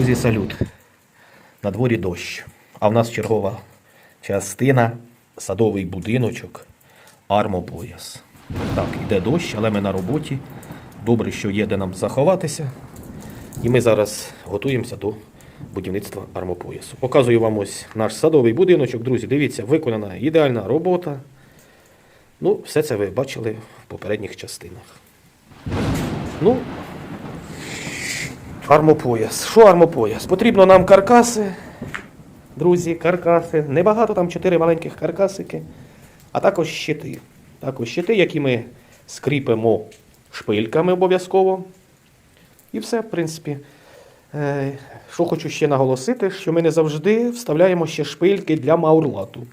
Друзі, салют. На дворі дощ. А в нас чергова частина садовий будиночок Армопояс. Так, йде дощ, але ми на роботі. Добре, що є де нам заховатися. І ми зараз готуємося до будівництва армопоясу. Показую вам ось наш садовий будиночок. Друзі, дивіться, виконана ідеальна робота. Ну, все це ви бачили в попередніх частинах. Ну, Армопояс. Що армопояс? Потрібно нам каркаси. Друзі, каркаси. Небагато, там 4 маленьких каркасики. А також щити. Також щити, які ми скріпимо шпильками обов'язково. І все, в принципі. Е, Що хочу ще наголосити, що ми не завжди вставляємо ще шпильки для маурлату.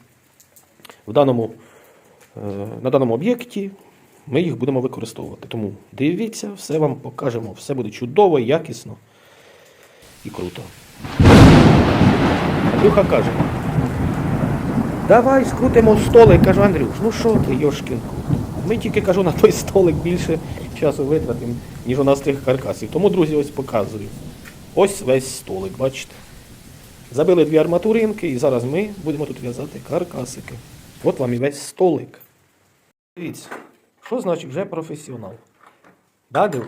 В даному, е, на даному об'єкті ми їх будемо використовувати. Тому дивіться, все вам покажемо. Все буде чудово, якісно і круто. Андрюха каже. Давай скрутимо столик, кажу, Андрюш, ну що ти, Йошкін кут? Ми тільки кажу на той столик більше часу витратимо, ніж у нас тих каркасів. Тому, друзі, ось показую. Ось весь столик, бачите. Забили дві арматуринки і зараз ми будемо тут в'язати каркасики. От вам і весь столик. Дивіться, що значить вже професіонал? Да, Див?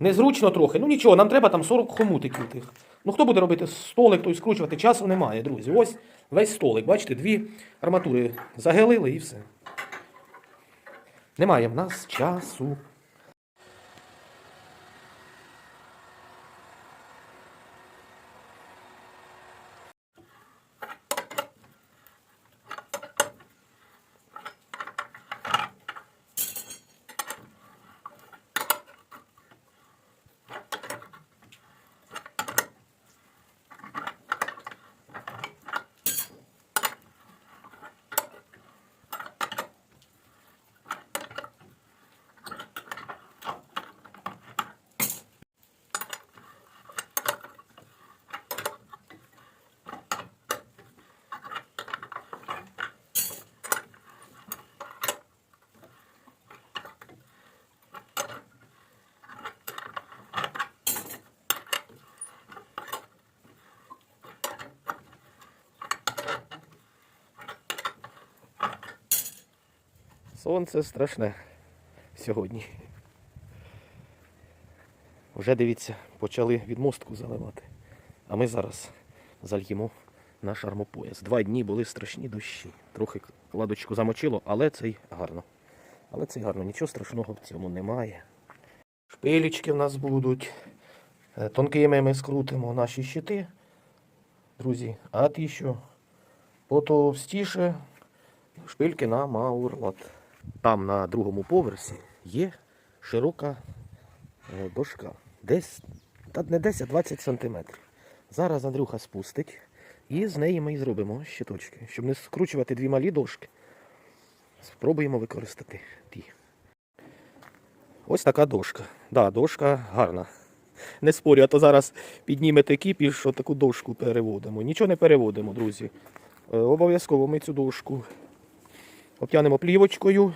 Незручно трохи. Ну нічого, нам треба там 40 хомутиків тих. Ну хто буде робити столик, той скручувати? Часу немає, друзі. Ось весь столик. Бачите, дві арматури загелили і все. Немає в нас часу. Сонце страшне сьогодні. Вже дивіться, почали відмостку заливати. А ми зараз зальємо наш армопояс. Два дні були страшні дощі. Трохи кладочку замочило, але це й гарно. Але це й гарно, нічого страшного в цьому немає. Шпилічки в нас будуть. Е, Тонкими ми скрутимо наші щити, друзі. А ті, що потовстіше, шпильки на маурлат. Там на другому поверсі є широка е, дошка. Десь, не 10, а 20 сантиметрів. Зараз Андрюха спустить і з неї ми і зробимо щиточки. Щоб не скручувати дві малі дошки, спробуємо використати ті. Ось така дошка. Да, дошка гарна. Не спорю, а то зараз піднімете кіпіш, що таку дошку переводимо. Нічого не переводимо, друзі. Е, Обов'язково ми цю дошку обтянемо плівочкою.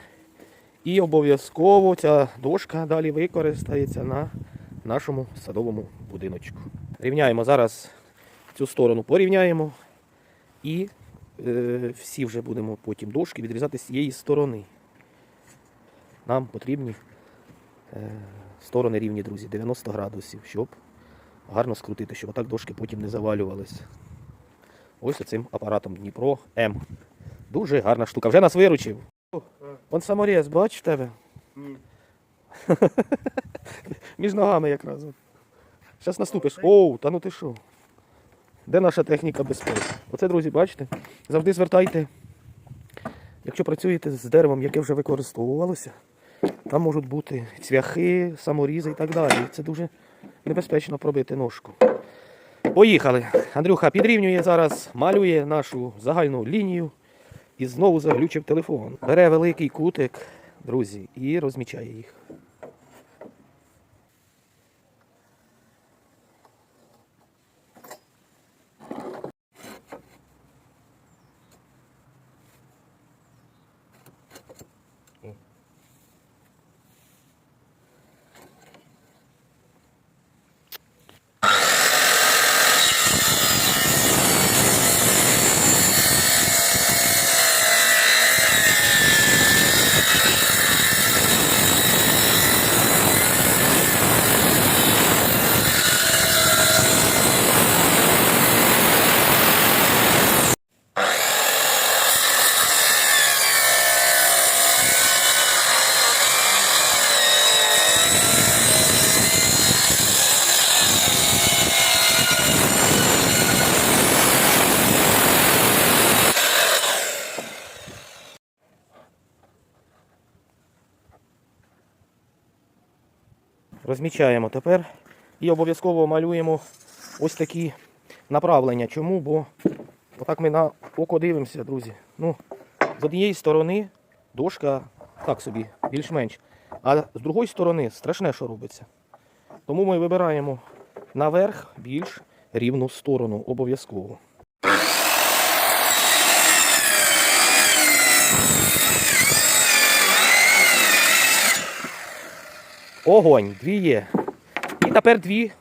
І обов'язково ця дошка далі використається на нашому садовому будиночку. Рівняємо зараз цю сторону, порівняємо. І е, всі вже будемо потім дошки відрізати з цієї сторони. Нам потрібні е, сторони рівні, друзі, 90 градусів, щоб гарно скрутити, щоб отак дошки потім не завалювалися. Ось оцим апаратом Дніпро М. Дуже гарна штука. Вже нас виручив. Он саморез, бач в тебе? Ні. Між ногами якраз. Зараз наступиш. Оу, та ну ти що? Де наша техніка безпеки? Оце, друзі, бачите? Завжди звертайте. Якщо працюєте з деревом, яке вже використовувалося, там можуть бути цвяхи, саморізи і так далі. Це дуже небезпечно пробити ножку. Поїхали. Андрюха підрівнює зараз, малює нашу загальну лінію і знову заглючив телефон. Бере великий кутик, друзі, і розмічає їх. Розмічаємо тепер і обов'язково малюємо ось такі направлення. Чому? Бо отак ми на око дивимося, друзі. Ну, з однієї сторони дошка так собі, більш-менш. А з другої сторони страшне, що робиться. Тому ми вибираємо наверх більш рівну сторону обов'язково. Огонь, дві є. І тепер дві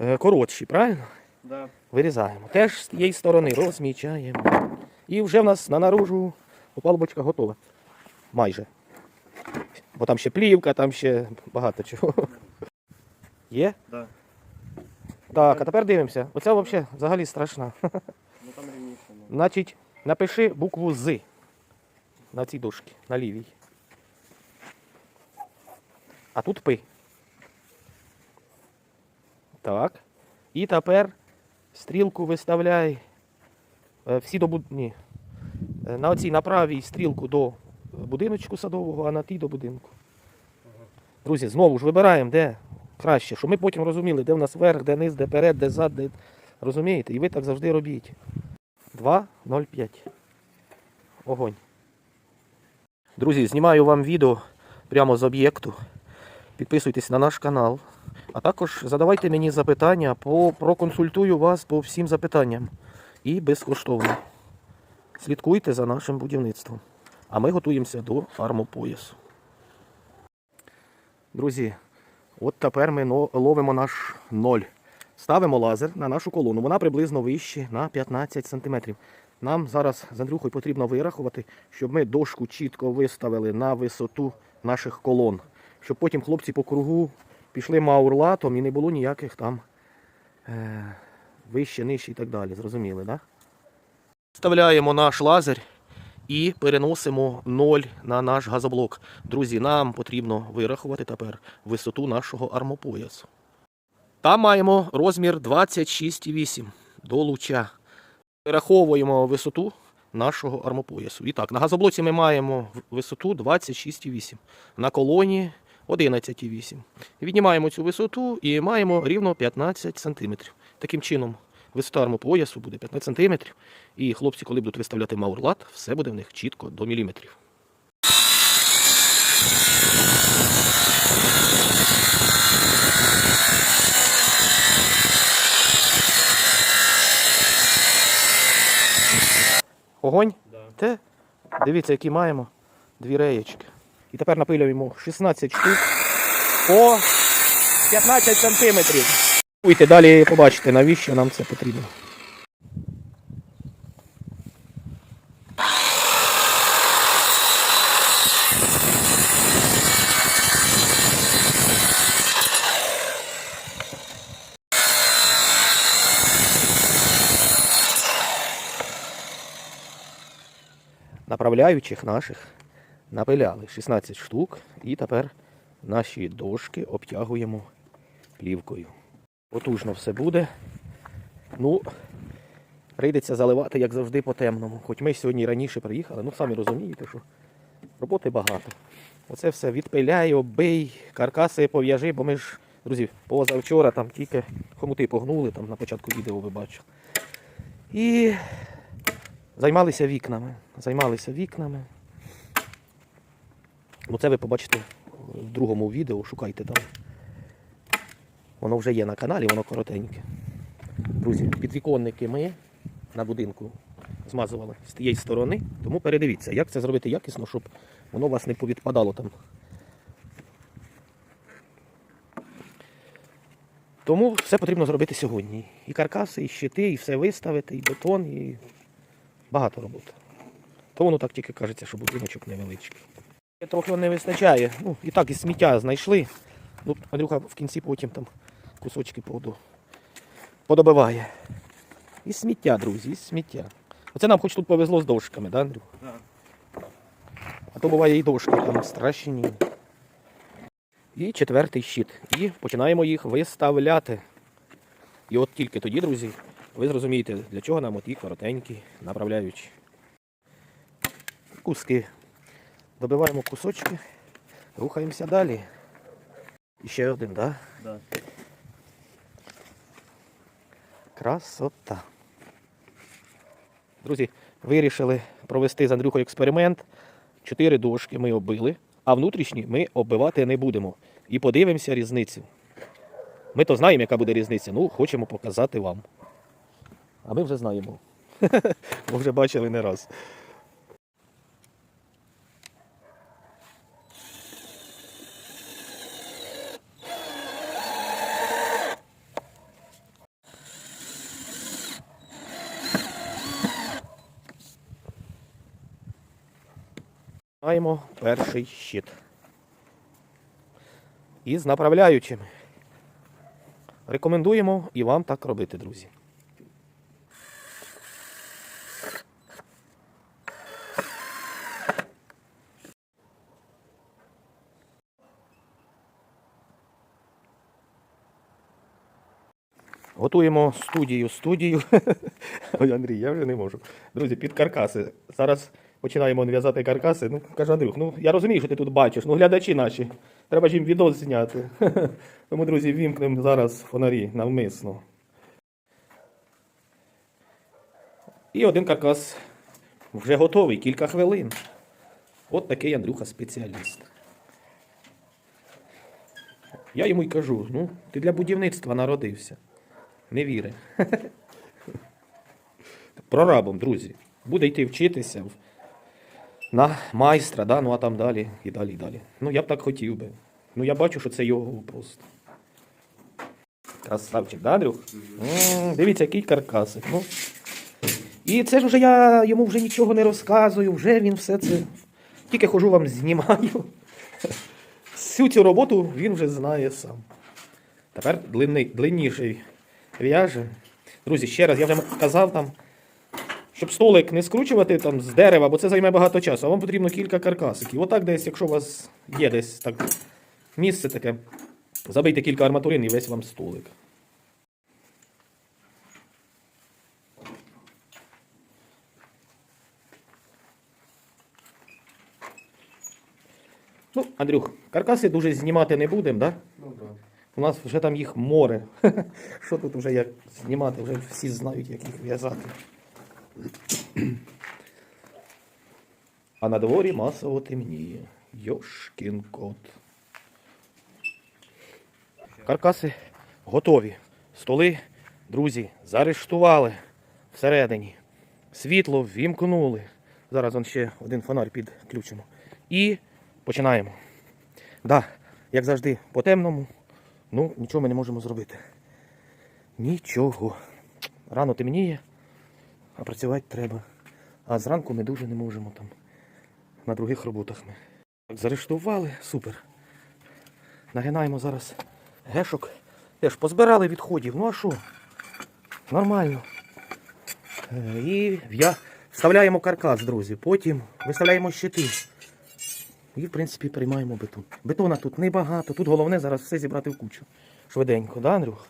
е, коротші, правильно? Да. Вирізаємо. Теж з тієї сторони розмічаємо. І вже в нас на наружу опалубочка готова. Майже. Бо там ще плівка, там ще багато чого. Є? Да. Так, а тепер дивимося. Оця взагалі взагалі страшна. Ну там рівніше. Ну. Значить, напиши букву З на цій дошці, на лівій. А тут Пи. Так. І тепер стрілку виставляй. е, Всі до буд... Ні. Е, На оцій на правій стрілку до будиночку садового, а на тій до будинку. Друзі, знову ж вибираємо, де краще, щоб ми потім розуміли, де в нас верх, де низ, де перед, де зад, де. Розумієте? І ви так завжди робіть. 2.05. Огонь. Друзі, знімаю вам відео прямо з об'єкту. Підписуйтесь на наш канал. А також задавайте мені запитання, по, проконсультую вас по всім запитанням. І безкоштовно. Слідкуйте за нашим будівництвом. А ми готуємося до армопоясу. Друзі, от тепер ми ловимо наш ноль. Ставимо лазер на нашу колону. Вона приблизно вище на 15 см. Нам зараз з Андрюхою потрібно вирахувати, щоб ми дошку чітко виставили на висоту наших колон. Щоб потім хлопці по кругу пішли маурлатом і не було ніяких там е, вище, нижче і так далі. Зрозуміли? Да? Вставляємо наш лазер і переносимо 0 на наш газоблок. Друзі, нам потрібно вирахувати тепер висоту нашого армопоясу. Там маємо розмір 26,8 до луча. Перераховуємо висоту нашого армопоясу. І так, на газоблоці ми маємо висоту 26,8. На колоні 11,8. Віднімаємо цю висоту і маємо рівно 15 см. Таким чином, висота армопоясу буде 15 см. І хлопці, коли будуть виставляти маурлат, все буде в них чітко до міліметрів. Огонь? Да. Те. Дивіться, які маємо. Дві реєчки. І тепер напилюємо 16 штук по 15 сантиметрів. Уйте, далі побачите, навіщо нам це потрібно. направляючих наших напиляли 16 штук і тепер наші дошки обтягуємо плівкою. Потужно все буде. Ну, прийдеться заливати, як завжди, по темному. Хоч ми сьогодні раніше приїхали, ну самі розумієте, що роботи багато. Оце все відпиляй, оббий, каркаси пов'яжи, бо ми ж, друзі, позавчора там тільки хомути погнули, там на початку відео ви бачили. І Займалися вікнами. Займалися вікнами. Ну це ви побачите в другому відео, шукайте там. Воно вже є на каналі, воно коротеньке. Друзі, підвіконники ми на будинку змазували з тієї сторони, тому передивіться, як це зробити якісно, щоб воно у вас не повідпадало там. Тому все потрібно зробити сьогодні. І каркаси, і щити, і все виставити, і бетон, і Багато роботи. То воно так тільки кажеться, що будиночок невеличкий. Трохи не вистачає. Ну, і так і сміття знайшли. Ну, Андрюха в кінці потім там кусочки поду... подобиває. І сміття, друзі, і сміття. Оце нам хоч тут повезло з дошками, да, Андрюха? Да. А то буває і дошки там страшні. І четвертий щит. І починаємо їх виставляти. І от тільки тоді, друзі, ви зрозумієте, для чого нам оті коротенькі направляючі. Куски. Добиваємо кусочки, рухаємося далі. І ще один, так? Да? Да. Красота. Друзі, вирішили провести з Андрюхою експеримент. Чотири дошки ми оббили, а внутрішні ми оббивати не будемо. І подивимося різницю. Ми то знаємо, яка буде різниця. Ну, хочемо показати вам. А ми вже знаємо. Бо вже бачили не раз. Маємо перший щит. І з направляючими. Рекомендуємо і вам так робити, друзі. Готуємо студію, студію. Ой, Андрій, я вже не можу. Друзі, під каркаси. Зараз починаємо в'язати каркаси. Ну, каже Андрюх, ну я розумію, що ти тут бачиш. Ну, глядачі наші. Треба ж їм відео зняти. Тому, друзі, вімкнемо зараз фонарі навмисно. І один каркас вже готовий, кілька хвилин. От такий Андрюха спеціаліст. Я йому й кажу: ну, ти для будівництва народився. Не віри. Прорабом, друзі. Буде йти вчитися на майстра, да? ну а там далі і далі, і далі. Ну, я б так хотів би. Ну, я бачу, що це його просто. Красавчик, да, Андрюх? Дивіться, який каркасик. Ну. І це ж вже я йому вже нічого не розказую, вже він все це. Тільки хожу вам знімаю. Всю цю роботу він вже знає сам. Тепер длинний, длинніший в'яже. Друзі, ще раз, я вже казав там, щоб столик не скручувати там з дерева, бо це займе багато часу, а вам потрібно кілька каркасиків. Отак десь, якщо у вас є десь так місце таке, забийте кілька арматурин і весь вам столик. Ну, Андрюх, каркаси дуже знімати не будемо, так? Да? Ну да. У нас вже там їх море. Що тут вже як знімати, вже всі знають, як їх в'язати. А на дворі масово темніє. Йошкін кот. Каркаси готові. Столи, друзі, заарештували всередині. Світло ввімкнули. Зараз он ще один фонарь підключимо. І починаємо. Да, як завжди, по темному. Ну, нічого ми не можемо зробити. Нічого. Рано темніє, а працювати треба. А зранку ми дуже не можемо там. На других роботах ми. Так, заарештували, супер. Нагинаємо зараз гешок. Теж позбирали відходів. Ну а що? Нормально. Е, І в'я... вставляємо каркас, друзі. Потім виставляємо щити. І, в принципі, приймаємо бетон. Бетона тут небагато. Тут головне зараз все зібрати в кучу. Швиденько, да, Андрюх?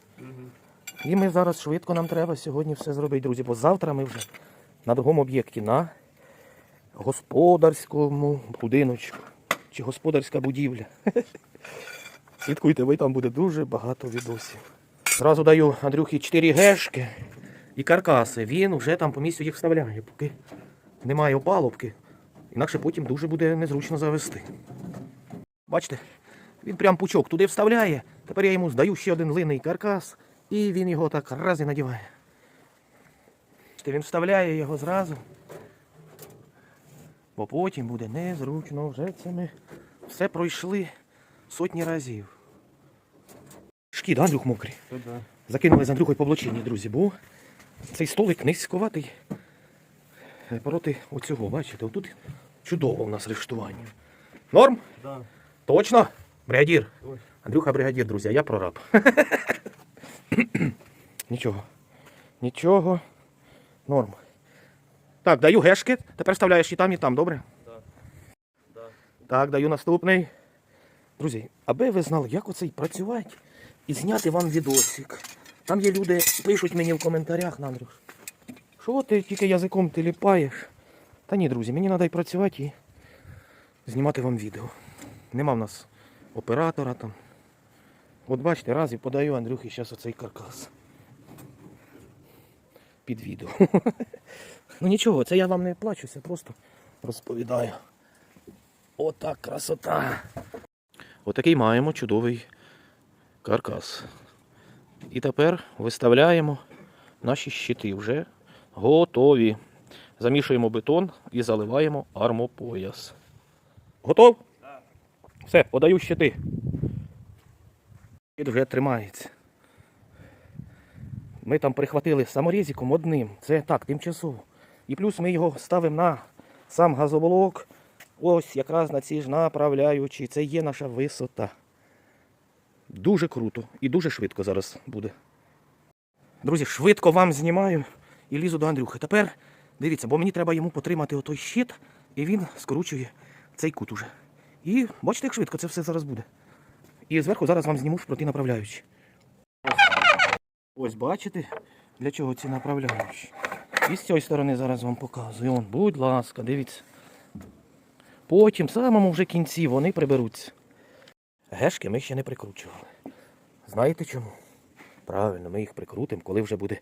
І ми зараз швидко нам треба сьогодні все зробити, друзі, бо завтра ми вже на другому об'єкті, на господарському будиночку. Чи господарська будівля. Слідкуйте, ви там буде дуже багато відосів. Зразу даю Андрюхі 4 гешки і каркаси. Він вже там по місцю їх вставляє, поки немає опалубки. Інакше потім дуже буде незручно завести. Бачите, він прям пучок туди вставляє. Тепер я йому здаю ще один линний каркас, і він його так раз і надіває. Він вставляє його зразу. Бо потім буде незручно. Вже це ми все пройшли сотні разів. Шкі, да, Андрюх мокрі? То да. Закинули з Андрюхою по блочині, друзі, бо цей столик низьковатий е, проти оцього, бачите, отут чудово у нас рештування. Норм? Да. Точно? Бригадір. Андрюха бригадір, друзі, а я прораб. Нічого. Нічого. Норм. Так, даю гешки. Тепер вставляєш і там, і там, добре? Да. Да. Так, даю наступний. Друзі, аби ви знали, як оцей працювати і зняти вам відосик. Там є люди, пишуть мені в коментарях, Андрюш. Що ти тільки язиком ти ліпаєш? Та ні, друзі, мені треба і працювати і знімати вам відео. Нема в нас оператора там. От бачите, раз і подаю Андрюхі зараз оцей каркас. Під відео. ну нічого, це я вам не плачуся, просто розповідаю. Отак красота. Отакий маємо чудовий каркас. І тепер виставляємо наші щити вже готові. Замішуємо бетон і заливаємо армопояс. Готов? Все, подаю щити. Щит вже тримається. Ми там прихватили саморізиком одним. Це так, тимчасово. І плюс ми його ставимо на сам газоволок. Ось якраз на ці ж направляючі. Це є наша висота. Дуже круто і дуже швидко зараз буде. Друзі, швидко вам знімаю і лізу до Андрюхи. Тепер дивіться, бо мені треба йому потримати отой щит, і він скручує цей кут уже. І бачите, як швидко це все зараз буде. І зверху зараз вам зніму шпроти направляючі. Ось бачите, для чого ці направляючі. І з цієї сторони зараз вам показую. Вон, будь ласка, дивіться. Потім, в самому вже кінці, вони приберуться. Гешки ми ще не прикручували. Знаєте чому? Правильно, ми їх прикрутимо, коли вже буде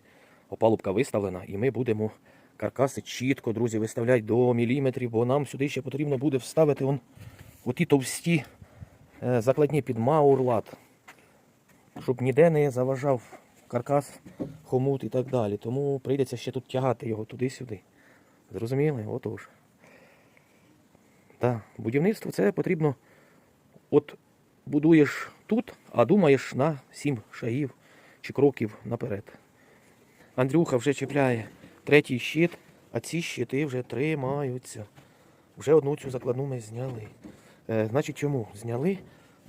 опалубка виставлена, і ми будемо каркаси чітко, друзі, виставляти до міліметрів, бо нам сюди ще потрібно буде вставити он, оті товсті закладні під маурлат, щоб ніде не заважав каркас, хомут і так далі. Тому прийдеться ще тут тягати його туди-сюди. Зрозуміли? Отож. Так, будівництво це потрібно. От будуєш тут, а думаєш на сім шагів чи кроків наперед. Андрюха вже чіпляє третій щит, а ці щити вже тримаються. Вже одну цю закладну ми зняли. Е, значить, чому зняли?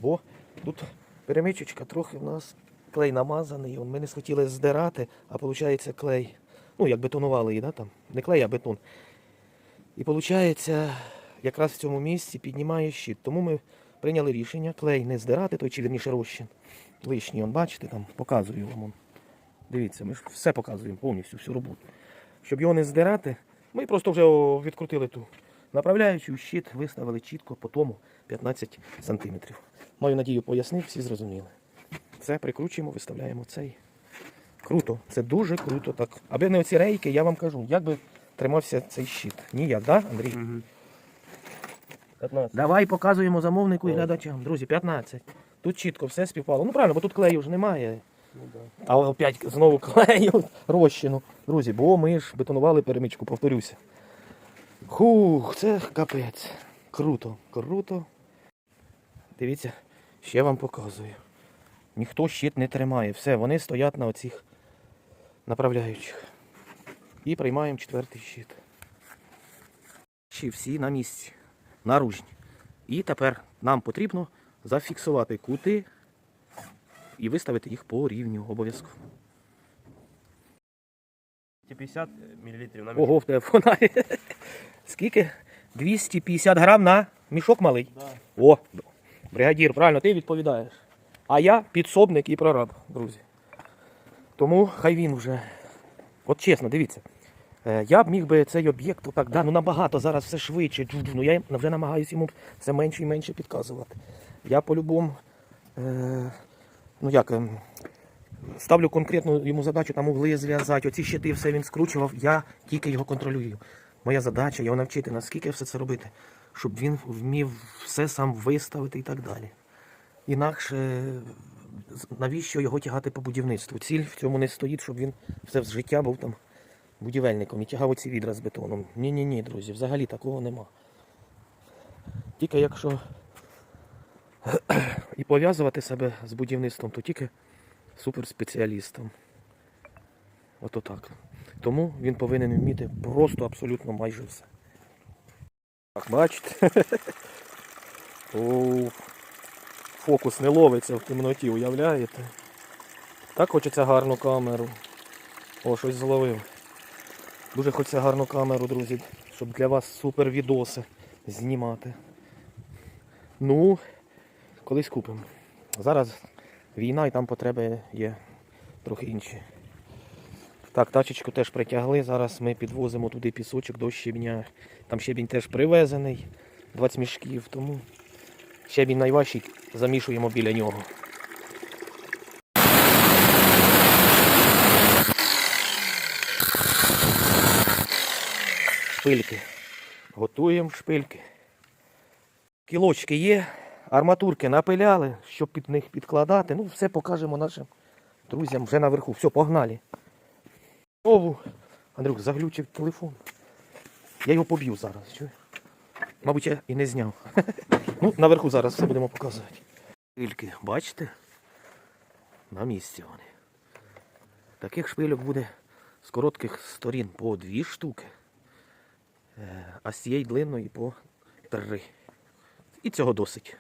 Бо тут перемичечка трохи в нас клей намазаний. Ми не схотіли здирати, а виходить клей. Ну, як бетонували її, да, там? не клей, а бетон. І виходить, якраз в цьому місці піднімає щит. Тому ми прийняли рішення клей не здирати, той чи вірніше розчин. Лишній, он, бачите, там показую вам. он. Дивіться, ми ж все показуємо повністю, всю роботу. Щоб його не здирати, ми просто вже відкрутили ту направляючу щит, виставили чітко по тому 15 см. Маю надію, пояснив, всі зрозуміли. Це прикручуємо, виставляємо цей. Круто, це дуже круто. так. Аби не оці рейки, я вам кажу, як би тримався цей щит. Ніяк, так, да, Андрій? 15. Давай показуємо замовнику і глядачам. Друзі, 15. Тут чітко все співпало. Ну правильно, бо тут клею вже немає. Ну, да. А опять знову клею розчину. Друзі, бо ми ж бетонували перемичку, повторюся. Хух, це капець. Круто, круто. Дивіться, ще вам показую. Ніхто щит не тримає. Все, вони стоять на оцих направляючих. І приймаємо четвертий щит. Ще всі на місці. Наружні. І тепер нам потрібно зафіксувати кути і виставити їх по рівню обов'язково. 50 мл на мішок. Ого, в тебе фонарі. Скільки? 250 грам на мішок малий. Да. О, бригадір, правильно, ти відповідаєш. А я підсобник і прораб, друзі. Тому хай він вже. От чесно, дивіться. Е, Я б міг би цей об'єкт отак, да, ну набагато зараз все швидше. Ну я вже намагаюся йому все менше і менше підказувати. Я по-любому, е, ну як, ем, ставлю конкретну йому задачу там угли зв'язати, оці щити все він скручував, я тільки його контролюю. Моя задача його навчити, наскільки все це робити, щоб він вмів все сам виставити і так далі. Інакше навіщо його тягати по будівництву? Ціль в цьому не стоїть, щоб він все з життя був там будівельником і тягав оці відра з бетоном. Ні-ні ні, друзі, взагалі такого нема. Тільки якщо і пов'язувати себе з будівництвом, то тільки суперспеціалістом. Ото так. Тому він повинен вміти просто абсолютно майже все. Так, бачите? О, фокус не ловиться в темноті, уявляєте? Так хочеться гарну камеру. О, щось зловив. Дуже хочеться гарну камеру, друзі, щоб для вас супер відоси знімати. Ну, колись купимо. Зараз війна і там потреби є трохи інші. Так, тачечку теж притягли. Зараз ми підвозимо туди пісочок до щебня. Там щебінь теж привезений, 20 мішків, тому щебінь найважчий, замішуємо біля нього. Шпильки. Готуємо шпильки. Кілочки є арматурки напиляли, щоб під них підкладати. Ну, все покажемо нашим друзям вже наверху. Все, погнали. Знову, Андрюк, заглючив телефон. Я його поб'ю зараз. Чуєш? Мабуть, я і не зняв. ну, наверху зараз все будемо показувати. Шпильки, бачите? На місці вони. Таких шпильок буде з коротких сторін по дві штуки, е, а з цієї длинної по три. І цього досить.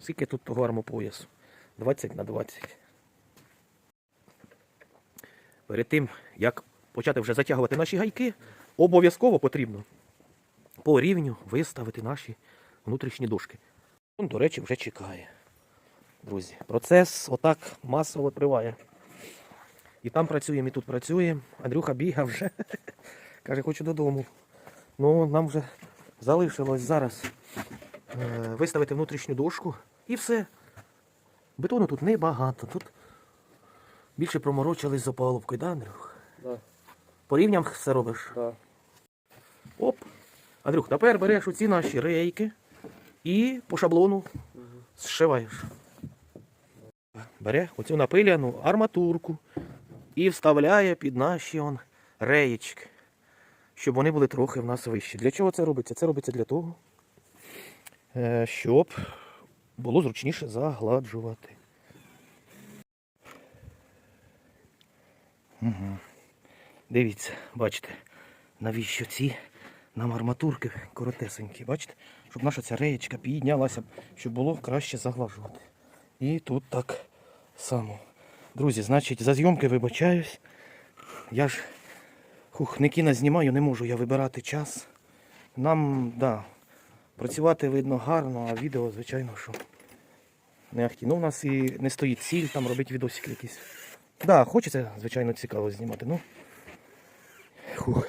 Скільки тут того армопоясу? 20 на 20. Перед тим, як почати вже затягувати наші гайки, обов'язково потрібно по рівню виставити наші внутрішні дошки. Він, до речі, вже чекає. Друзі, процес отак масово триває. І там працюємо, і тут працюємо. Андрюха бігав вже. Каже, хочу додому. Ну, нам вже залишилось зараз виставити внутрішню дошку і все. Бетону тут небагато. Тут більше проморочились з опалубкою, да, Андрюх? Да, По рівням все робиш. да. Оп. Андрюх, тепер береш оці наші рейки і по шаблону зшиваєш. Бере оцю напиляну арматурку і вставляє під наші он реєчки, щоб вони були трохи в нас вищі. Для чого це робиться? Це робиться для того, е, щоб було зручніше загладжувати. Угу. Дивіться, бачите, навіщо ці нам арматурки коротесенькі, бачите? Щоб наша ця реєчка піднялася, щоб було краще заглажувати. І тут так само. Друзі, значить, за зйомки вибачаюсь. Я ж хух, не кіно знімаю, не можу я вибирати час. Нам, да, працювати видно гарно, а відео, звичайно, що не ахті. Ну, у нас і не стоїть ціль там робити відосики якісь. Да, хочеться, звичайно, цікаво знімати. Ну, Фух.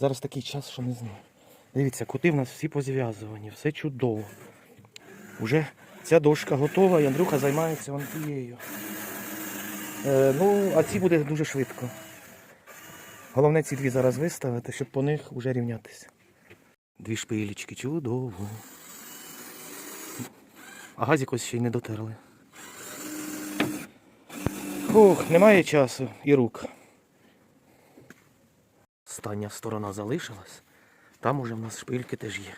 Зараз такий час, що не знаю. Дивіться, кути в нас всі позв'язувані, все чудово. Уже ця дошка готова і Андрюха займається вон тією. Е, ну, а ці буде дуже швидко. Головне ці дві зараз виставити, щоб по них вже рівнятися. Дві шпилічки, чудово. А газик ось ще й не дотерли. Фух, немає часу і рук. Остання сторона залишилась. Там уже в нас шпильки теж є.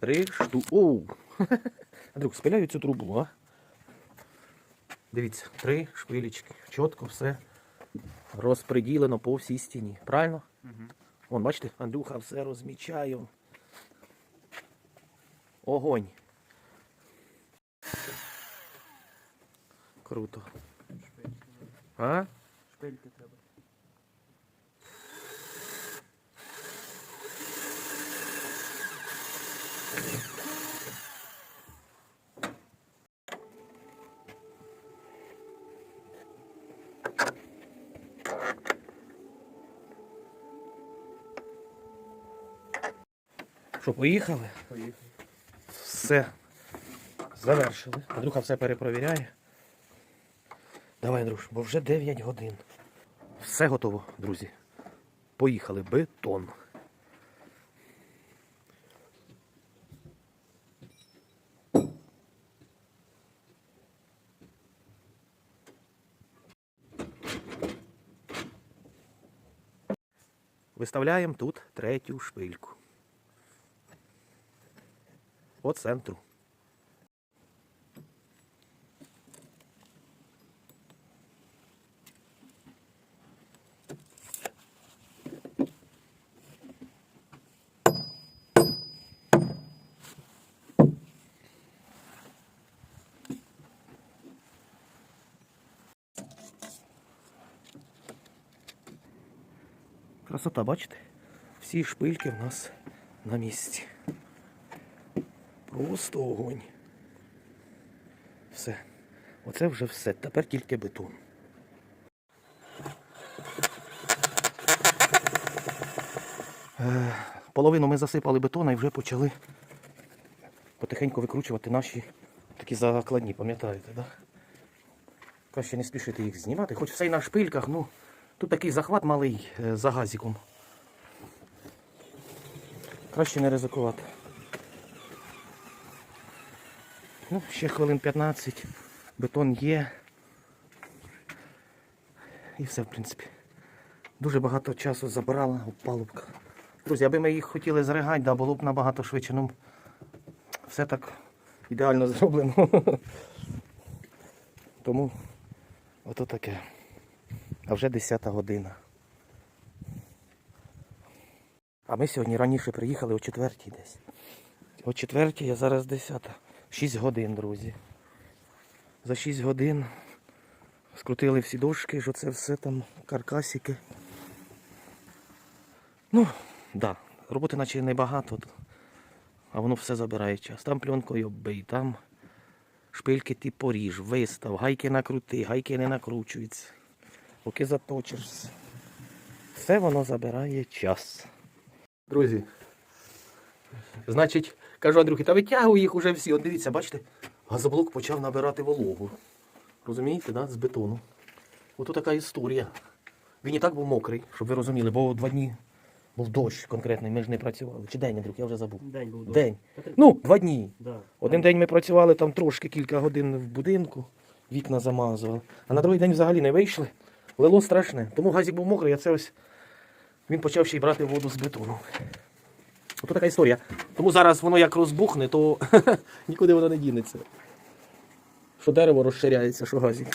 Три шту. Оу! Андрюк, спиляю цю трубу, а? Дивіться, три шпилічки. Чітко все розпреділено по всій стіні. Правильно? Угу. Вон, бачите, Андрюха все розмічає. Огонь. Круто. А? Шпильки треба. Що, поїхали? Поїхали. Все. Завершили. Андрюха все перепровіряє. Давай, Андрюш, бо вже 9 годин. Все готово, друзі. Поїхали. Бетон. Виставляємо тут третю шпильку. По центру. Красота, бачите? Всі шпильки в нас на місці. Просто огонь. Все. Оце вже все. Тепер тільки бетон. Е, Половину ми засипали бетона і вже почали потихеньку викручувати наші такі закладні, пам'ятаєте, так? Краще не спішити їх знімати, хоч все й на шпильках, ну Тут такий захват малий е, за газиком. Краще не ризикувати. Ну, ще хвилин 15. Бетон є. І все, в принципі. Дуже багато часу забирала опалубка. Друзі, аби ми їх хотіли зригати, да, було б набагато швидше. Ну, все так ідеально зроблено. Тому ото таке. А вже 10 година. А ми сьогодні раніше приїхали о четвертій десь. О четвертій, я зараз 10. 6 годин, друзі. За 6 годин скрутили всі дошки, що це все там, каркасики. Ну, так, да, роботи наче небагато, а воно все забирає час. Там пленкою оббий, там шпильки ти поріж, вистав, гайки накрути, гайки не накручуються. Поки заточишся. Все воно забирає час. Друзі. Значить, кажу Андрюхи, та витягуй їх уже всі. От дивіться, бачите, газоблок почав набирати вологу. Розумієте, да? з бетону. Ото така історія. Він і так був мокрий, щоб ви розуміли, бо два дні був дощ конкретний, ми ж не працювали. Чи день, Андрюх, я вже забув. День був День. Ну, два дні. Да. Один день ми працювали там трошки кілька годин в будинку, вікна замазували. А на другий день взагалі не вийшли. Лило страшне. Тому газик був мокрий, а це ось він почав ще й брати воду з бетону. Ото така історія. Тому зараз воно як розбухне, то нікуди воно не дінеться. Що дерево розширяється, що газик.